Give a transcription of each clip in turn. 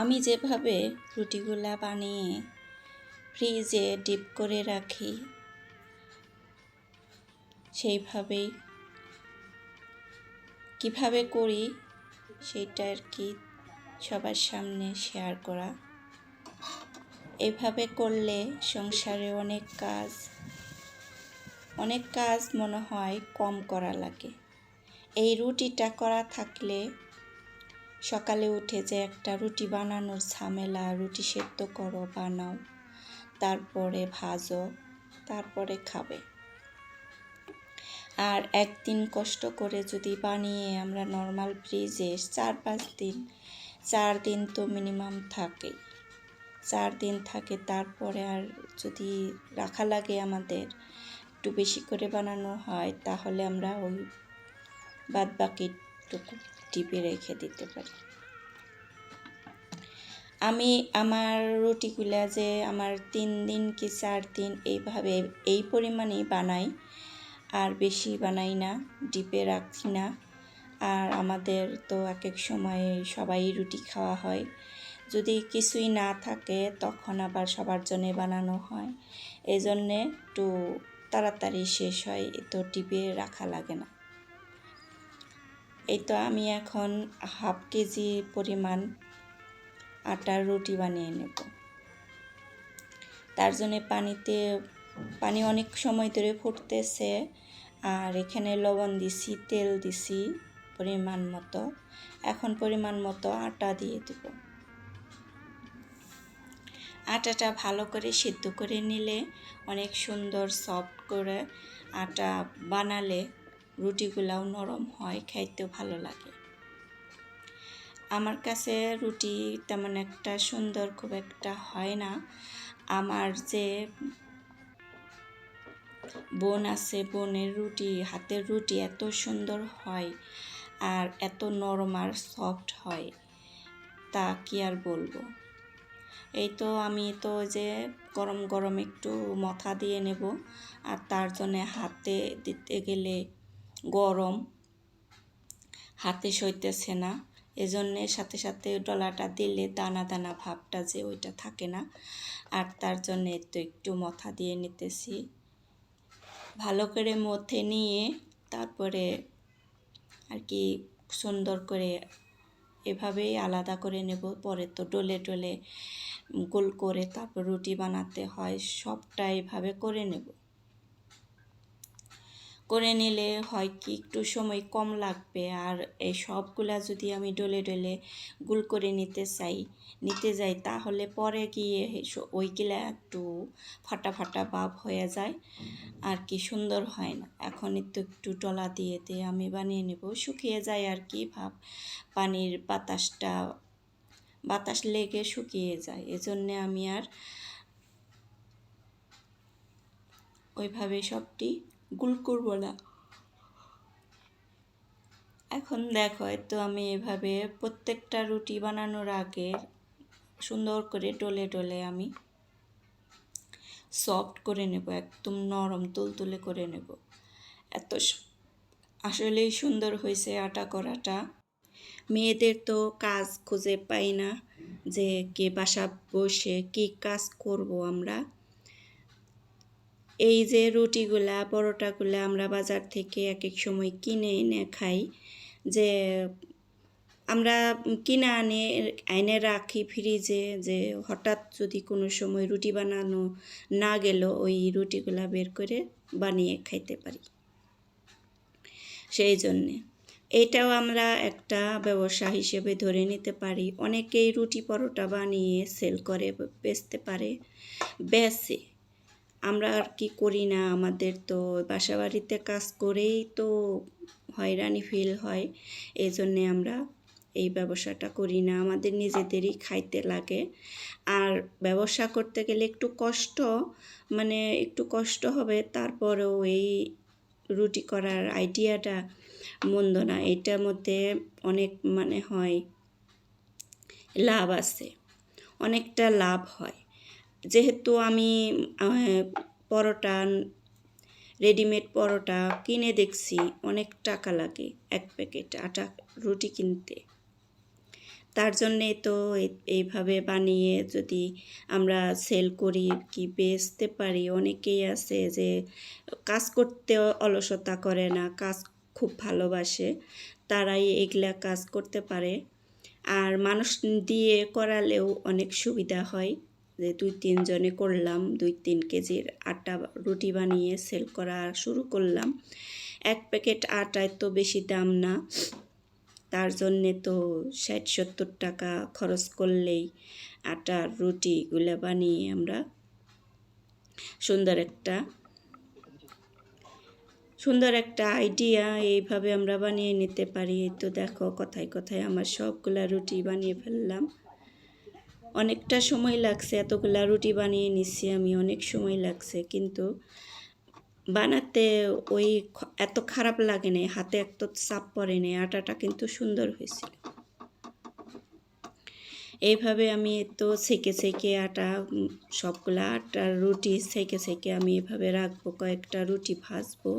আমি যেভাবে রুটিগুলা বানিয়ে ফ্রিজে ডিপ করে রাখি, সেইভাবেই কীভাবে করি সেটা আর কি সবার সামনে শেয়ার করা। এভাবে করলে সংসারে অনেক কাজ অনেক কাজ মনে হয় কম করা লাগে। এই রুটিটা করা থাকলে সকালে উঠে যে একটা রুটি বানানোর ঝামেলা, রুটি সেদ্ধ করো, বানাও, তারপরে ভাজো, তারপরে খাবে। আর একদিন কষ্ট করে যদি বানিয়ে আমরা নর্মাল ফ্রিজে চার পাঁচ দিন, চার দিন তো মিনিমাম থাকেই। চার দিন থাকে, তারপরে আর যদি রাখা লাগে আমাদের, একটু বেশি করে বানানো হয়, তাহলে আমরা ওই বাদ বাকিটুকু টিপে রেখে দিতে পারি। আমি আমার রুটিগুলা যে আমার তিন দিন কি চার দিন এইভাবে এই পরিমাণেই বানাই, আর বেশি বানাই না, ডিপে রাখি না। আর আমাদের তো এক এক সময় সবাই রুটি খাওয়া হয়। যদি কিছুই না থাকে তখন আবার সবার জন্যে বানানো হয়। এই জন্যে একটু তাড়াতাড়ি শেষ হয় তো টিপে রাখা লাগে না। এই তো আমি এখন হাফ কেজি পরিমাণ আটার রুটি বানিয়ে নেব। তার জন্যে পানিতে, পানি অনেক সময় ধরে ফুটতেছে, আর এখানে লবণ দিছি, তেল দিছি পরিমাণ মতো। এখন পরিমাণ মতো আটা দিয়ে দেব। আটাটা ভালো করে সিদ্ধ করে নিলে অনেক সুন্দর, সফট করে আটা বানালে রুটিগুলাও নরম হয়, খাইতেও ভালো লাগে। আমার কাছে রুটি তেমন একটা সুন্দর খুব একটা হয় না। আমার যে বোন আছে, বোনের রুটি, হাতের রুটি এত সুন্দর হয় আর এত নরম আর সফট হয়, তা কি আর বলব? এই তো আমি তো যে গরম গরম একটু মথা দিয়ে নেব আর তার জন্যে হাতে দিতে গেলে গরম, হাতে সইতেছে না। এজন্যে সাথে সাথে ডলাটা দিলে দানা দানা ভাবটা যে ওইটা থাকে না। আর তার জন্যে তো একটু মথা দিয়ে নিতেছি। ভালো করে মথে নিয়ে তারপরে আর কি সুন্দর করে এভাবেই আলাদা করে নেব। পরে তো ডলে ডলে গোল করে তারপর রুটি বানাতে হয়। সবটা এভাবে করে নেব। করে নিলে হয় কি একটু সময় কম লাগবে। আর এই সবগুলা যদি আমি ডলে ডলে গুল করে নিতে চাই, নিতে যাই, তাহলে পরে গিয়ে ওইগুলা একটু ফাটা ফাটা ভাব হয়ে যায়। আর কি সুন্দর হয় না। এখন একটু একটু টলা দিয়ে দিয়ে আমি বানিয়ে নেব। শুকিয়ে যায় আর কি ভাব। পানির বাতাসটা, বাতাস লেগে শুকিয়ে যায়। এজন্যে আমি আর ওইভাবে সবটি গুল করব না। এখন দেখো তো আমি এভাবে প্রত্যেকটা রুটি বানানোর আগে সুন্দর করে ডলে ডলে আমি সফট করে নেব, একদম নরম তুলতুলে করে নেব। এত আসলেই সুন্দর হয়েছে আটা করাটা। মেয়েদের তো কাজ খুঁজে পাই না যে কে বাসা বসে কি কাজ করব আমরা। এই যে রুটিগুলা, পরোটাগুলা আমরা বাজার থেকে এক এক সময় কিনে এনে খাই, যে আমরা কিনে আনে আইনে রাখি ফ্রিজে যে হঠাৎ যদি কোনো সময় রুটি বানানো না গেল, ওই রুটিগুলা বের করে বানিয়ে খাইতে পারি। সেই জন্যে। এটাও আমরা একটা ব্যবসা হিসেবে ধরে নিতে পারি। অনেকেই রুটি পরোটা বানিয়ে সেল করে, বেচতে পারে। বেচে। আমরা আর কি করি না, আমাদের তো বাসা বাড়িতে কাজ করেই তো হয়রানি ফিল হয় এই জন্যে আমরা এই ব্যবসাটা করি না, আমাদের নিজেদেরই খাইতে লাগে। আর ব্যবসা করতে গেলে একটু কষ্ট মানে একটু কষ্ট হবে, তারপরেও এই রুটি করার আইডিয়াটা মন্দ না, এটার মধ্যে অনেক মানে হয়, লাভ আছে, অনেকটা লাভ হয়। যেহেতু আমি পরোটা রেডিমেড পরোটা কিনে দেখছি, অনেক টাকা লাগে এক প্যাকেট আটা রুটি কিনতে। তার জন্যে তো এই- এইভাবে বানিয়ে যদি আমরা সেল করি কি বেচতে পারি, অনেকেই আছে যে কাজ করতে অলসতা করে না, কাজ খুব ভালোবাসে, তারাই এগুলা কাজ করতে পারে। আর মানুষ দিয়ে করালেও অনেক সুবিধা হয়। যে দুই তিনজনে করলাম, দুই তিন কেজির আটা রুটি বানিয়ে সেল করা শুরু করলাম। এক প্যাকেট আটায় তো বেশি দাম না, তার জন্যে তো ষাট সত্তর টাকা খরচ করলেই আটার রুটিগুলো বানিয়ে আমরা সুন্দর একটা সুন্দর একটা আইডিয়া এইভাবে আমরা বানিয়ে নিতে পারি। তো দেখো, কথায় কথায় আমার সবগুলা রুটি বানিয়ে ফেললাম। অনেকটা সময় লাগছে, এতগুলা রুটি বানিয়ে নিচ্ছি আমি, অনেক সময় লাগছে। কিন্তু বানাতে ওই এত খারাপ লাগে না হাতে এত চাপ পড়ে নেই, আটাটা কিন্তু সুন্দর হয়েছিল। এইভাবে আমি তো সেকে সেকে আটা, সবগুলা আটার রুটি সেকে সেকে আমি এভাবে রাখব, কয়েকটা রুটি ভাজবো।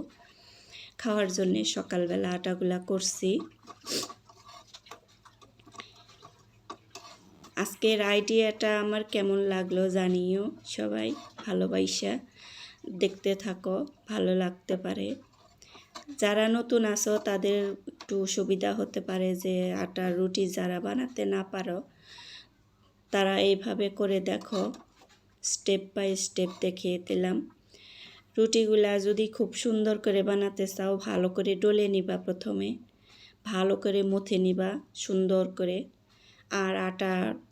খাওয়ার জন্যে সকালবেলা আটাগুলা করছি। আজকের আইডিয়াটা আমার কেমন লাগল জানিও সবাই ভালোবাসা দেখতে থাকো, ভালো লাগতে পারে। যারা নতুন আসো তাদের একটু সুবিধা হতে পারে যে আটার রুটি যারা বানাতে না পারো, তারা এইভাবে করে দেখো। স্টেপ বাই স্টেপ দেখিয়ে দিলাম। রুটিগুলা যদি খুব সুন্দর করে বানাতে চাও, ভালো করে ডলে নিবা প্রথমে। ভালো করে মুথে নিবা সুন্দর করে। আর আটার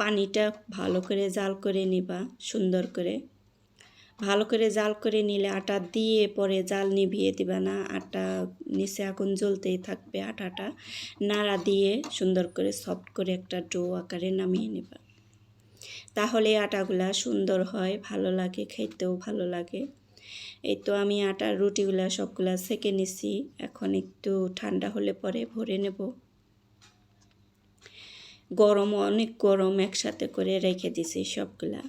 পানিটা ভালো করে জাল করে নিবা, সুন্দর করে। ভালো করে জাল করে নিলে আটা দিয়ে পরে জাল নিভিয়ে দিবা না, আটা নিচে আগুন জ্বলতেই থাকবে আটাটা। নাড়া দিয়ে সুন্দর করে সফট করে একটা ডো আকারে নামিয়ে নেবা। তাহলে আটাগুলা সুন্দর হয়, ভালো লাগে, খেতেও ভালো লাগে। এই তো আমি আটার রুটিগুলা সবগুলা সেকে নিছি, এখন একটু ঠান্ডা হলে পরে ভরে নেব। গরম অনেক গরম একসাথে করে রেখে দিছি সবগুলা।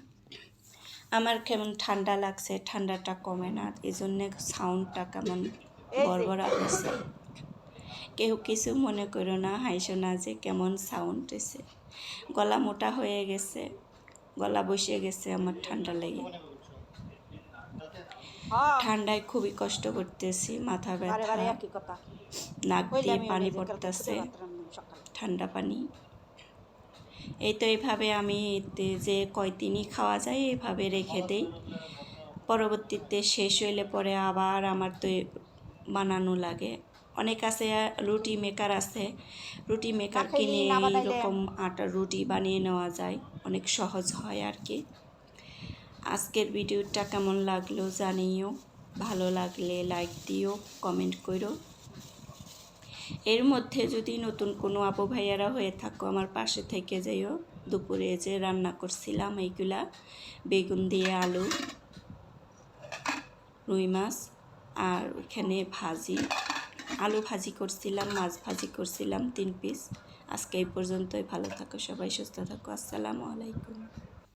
আমার কেমন ঠান্ডা লাগছে ঠান্ডাটা কমে না এই জন্যে সাউন্ডটা কেমন বড়বড়া হয়েছে। কেউ কিছু মনে করো না হাইসো না যে কেমন সাউন্ড এসে। গলা মোটা হয়ে গেছে গলা বসে গেছে আমার ঠান্ডা লেগে। ঠান্ডায় খুবই কষ্ট করতেছি মাথা ব্যথা নাক দিয়ে পানি পড়তেছে। ঠান্ডা পানি। এই তো এইভাবে আমি যে কয়দিনই খাওয়া যায় এইভাবে রেখে দেই। পরবর্তীতে শেষ হইলে পরে আবার আমার তো বানানো লাগে। অনেক আছে রুটি মেকার আছে। রুটি মেকার কিনে এরকম আটার রুটি বানিয়ে নেওয়া যায়। অনেক সহজ হয় আর কি। আজকের ভিডিওটা কেমন লাগল জানিও। ভালো লাগলে লাইক দিও কমেন্ট করো এর মধ্যে যদি নতুন কোনো আপু ভাইয়ারা হয়ে থাকো, আমার পাশে থেকে যাইও। দুপুরে যে রান্না করছিলাম এইগুলা, বেগুন দিয়ে আলু, রুই মাছ আর ওখানে ভাজি। আলু ভাজি করছিলাম, মাছ ভাজি করছিলাম তিন পিস আজকে এই পর্যন্তই, ভালো থাকো সবাই, সুস্থ থাকো। আসসালামু আলাইকুম।